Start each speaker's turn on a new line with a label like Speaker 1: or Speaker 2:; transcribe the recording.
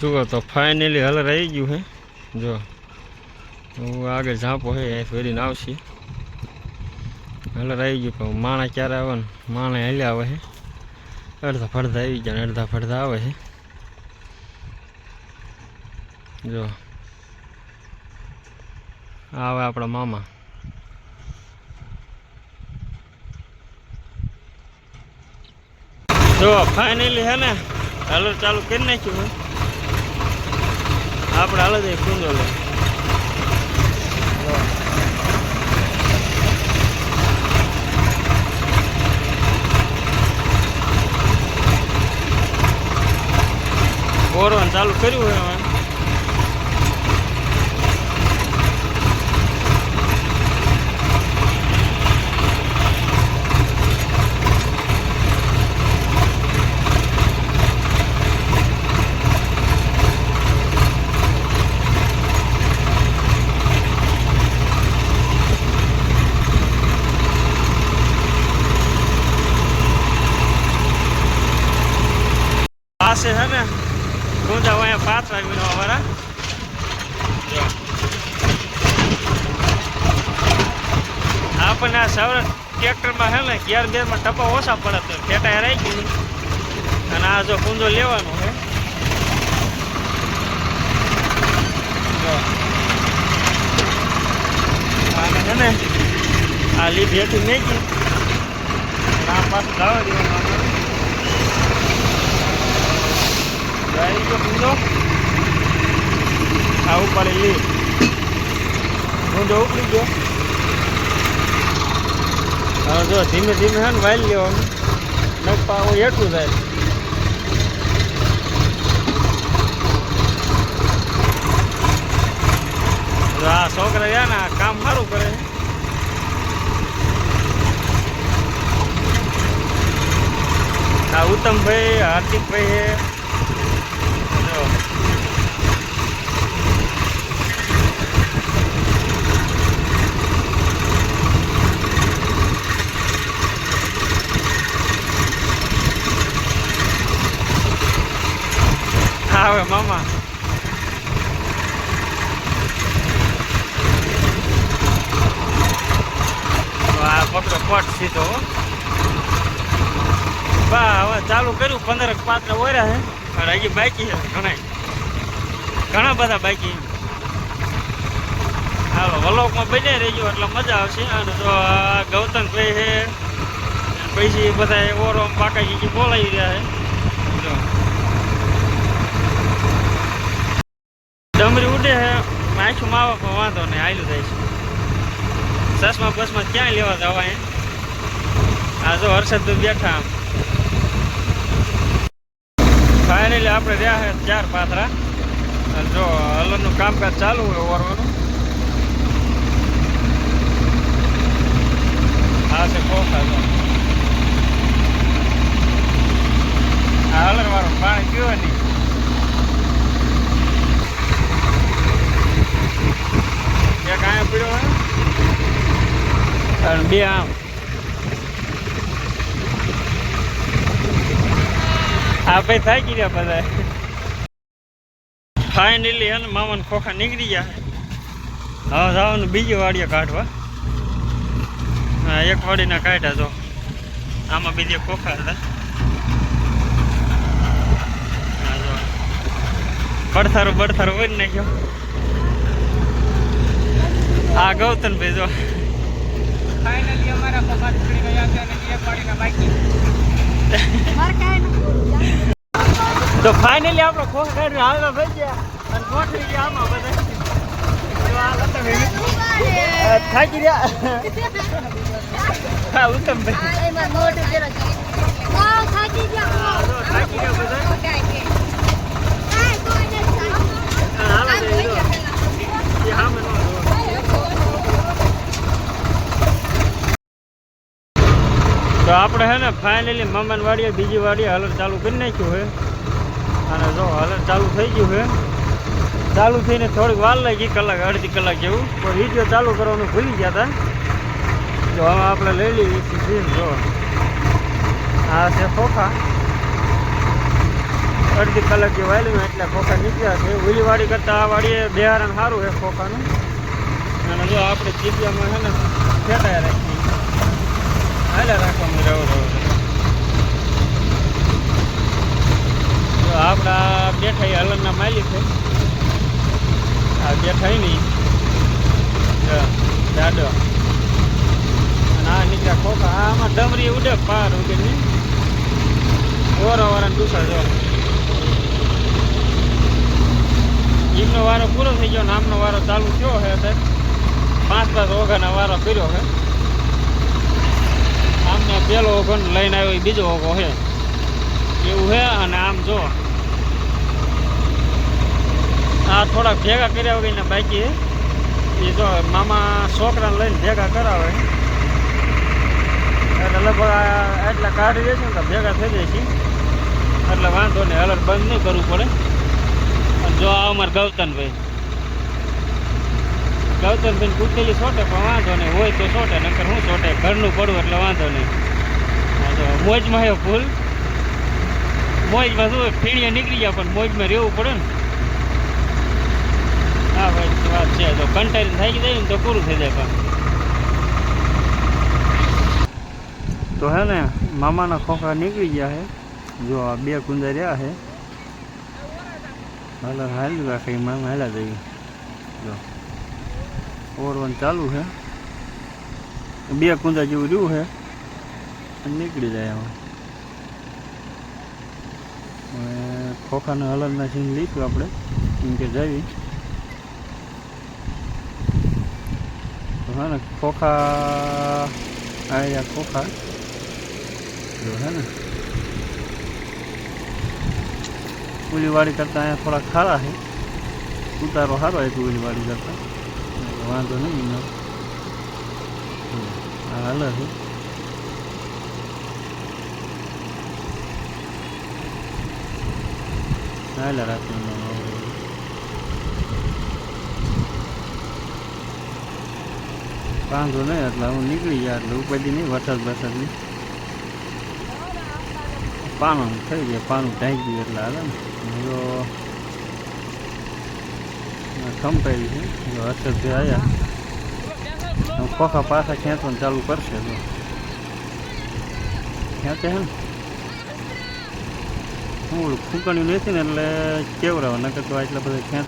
Speaker 1: જુઓ તો ફાઇનલી હલ આવી ગયું હે. જો હું આગળ ઝાંપો હે ફેરીને આવશે. હલ આવી ગયું, પણ માણા ક્યારે આવે ને? માણા હાલ્યા આવે હે. અડધા ફડધા આવી ગયા અડધા ફડધા આવે હે. જો આવે આપણા મામા. જો ફાઇનલી હે ને. હલર ચાલુ કરી નાખ્યું હે. આપણે હાલ જ કુંડો બોરવાનું ચાલુ કર્યું હોય હવે પાસે છે ને? ગુંજા અહીંયા વિનો વાળા જો. આપણને આ સૌર ટ્રેક્ટરમાં છે ને ગિયર બેરમાં ટપા ઓછા પડે તો ફેટા હરાઈ ગયું. અને આ જો કુંજો લેવાનો છે આને છે ને આ લીધ હેઠી મેકી આ પાછું દાવા દેવાનું આવી ગયો કુંજો આ ઉપાડી હું જો ઉપડી ગયો. હવે જો ધીમે ધીમે હે ને વાઇલ લેવાનું નપા હું એટલું થાય આ છોકરા રહ્યા ને કામ સારું કરે આ ઉત્તમભાઈ, હાર્દિકભાઈ છે જો આવે, મામા. આ પકડો પટ સીધો. બા, હવે ચાલુ કર્યું, પંદર પાત્ર ઓર્યા હે. અને હજી બાકી છે ઘણા ઘણા બધા બાકી હાલો વલોકમાં બને રહેજો, એટલે મજા આવશે. અને જો ગૌતમ ભાઈ છે, પછી બધા ઓરો પાકા ગીજી બોલાવી રહ્યા છે. જો ડમરી ઉડે માછું માવા પણ વાંધો નહીં, આયલું થાય ચશ્મા બસમાં ક્યાંય લેવા જવા હે આ જો હર્ષદ બેઠા આમ. ફાઇનલી આપણે રહ્યા છે ચાર પાથરા જો હલનનું કામકાજ ચાલુ હોય ઓરવાનું. આ છે જો. આ હલર વાળો પાણી પીવે નહીં એક અહીંયા પીડ્યો હોય અને બે આમ. આ ભાઈ થાકી ગયા બધા ફાઇનલી હે ને મામાને ખોખા નીકળી ગયા હવે જવાનું બીજી વાડીએ કાઢવા. એક વાડીના કાઢ્યા જો. આમાં બીજે ખોખા હતા. પડથારો બડથારો વળી નાખ્યો. આ ગૌતમ ભાઈ જો.
Speaker 2: ફાઇનલી અમારા પપ્પા નીકળી ગયા છે અને એક પાડીને બાકી.
Speaker 1: તો ફાઇનલી આપણો ખોખ કાઢ્યો હાલવા ભાઈ ગયા. અને ગોઠવી ગયા આમાં બધા. થાકી રહ્યા હા ઉત્તમ ભાઈ. થાકી ગયા બધા હા, હાલો જઈ જો. એ સામે નો જો. તો આપણે હે ને ફાઇનલી મામાની વાડીએ બીજી વાડીએ હલર ચાલુ કરી નાખ્યું છે અને જો હલર ચાલુ થઈ ગયું છે ચાલુ થઈને થોડીક વાર લાગી કલાક, અડધી કલાક જેવું. તો વીડિયો ચાલુ કરવાનું ભૂલી ગયા હતા જો હવે આપણે લઈ લઈએ છીએ જો. આ છે ખોખા અડધી કલાક જે વાયલું એટલે ખોખા નીકળ્યા છે. ઓલી વાડી કરતાં આ વાડીએ બિહારણ સારું છે ખોખાનું અને જો આપણે ચીપિયામાં છે ને ફેટાઈ રાખીએ. હાલે રાખવાનું રહો રહો જો આપણા બેઠા હલનના માલિક છે. આ બેઠા નહીં જાડો. અને આ નીકળ્યા ખોખા આમાં ડમરી ઉડે, પાર ઉડે ઓરો વાળા દુસર જો. એમનો વારો પૂરો થઈ ગયો ને આમનો વારો ચાલુ થયો છે અત્યારે. પાંચ પાંચ ઓઘાના વારો કર્યો છે આમને પેલો ઓઘો લઈને આવ્યો એ બીજો ઓઘો છે. એવું છે, અને આમ જો. આ થોડાક ભેગા કર્યા વગર બાકી એ જો, મામા છોકરાને લઈને ભેગા કરાવે. એટલે લગભગ એટલા કાઢી દેશે ને ભેગા થઈ જાય છે એટલે વાંધો નહીં હલર બંધ નહીં કરવું પડે. અને જો આ અમારે ગૌતમભાઈ. ગૌતમભાઈ પૂછેલી છોટે પણ વાંધો નહીં, હોય તો છોટે નકર હું છોટે ઘરનું પડવું એટલે વાંધો નહીં. જો મોજમાં આવ્યો ફૂલ. મોજમાં શું ફીણીએ નીકળી ગયા, પણ મોજમાં રહેવું પડે ને. હા ભાઈ વાત છે તો કંટાળી થઈ જાય ને તો પૂરું થઈ જાય પણ તો હે ને, મામાના ખોખા નીકળી ગયા છે જો આ બે કુંડા રહ્યા છે હાલ હાલ રાખે, મામા હાલા જઈએ જો. ઓરવાનું ચાલુ છે બે કુંડા જેવું રહ્યું છે અને નીકળી જાય હવે. હવે ખોખાના હલનના સીન લઈશું આપણે. કેમ કે જવી. તો હે ને, ખોખા આવ્યા ખોખા. જો હે ને. ઉલીવાડી કરતાં અહીંયા થોડા ખારા છે ઉતારો સારો છે ઉલીવાડી કરતાં. એટલે વાંધો નહીં એનો હાલ છે હાલ રાખીને વાંધો નહીં, એટલે હું નીકળી ગયા, એટલે ઉપાધી નહીં, વરસાદ વરસાદની પાનું થઈ ગયા, પાનું ઢાંકી ગયું એટલે હાલે ને. જો ખંપાઈ છે હર્ષદભાઈ આવ્યા ખોખા પાછા ખેંચવાનું ચાલુ કરશે, જો. ખેંચે છે ને? હું ફૂંકણ્યું નથી ને એટલે કેવડાવે નકર તો આટલા બધા ખેંચ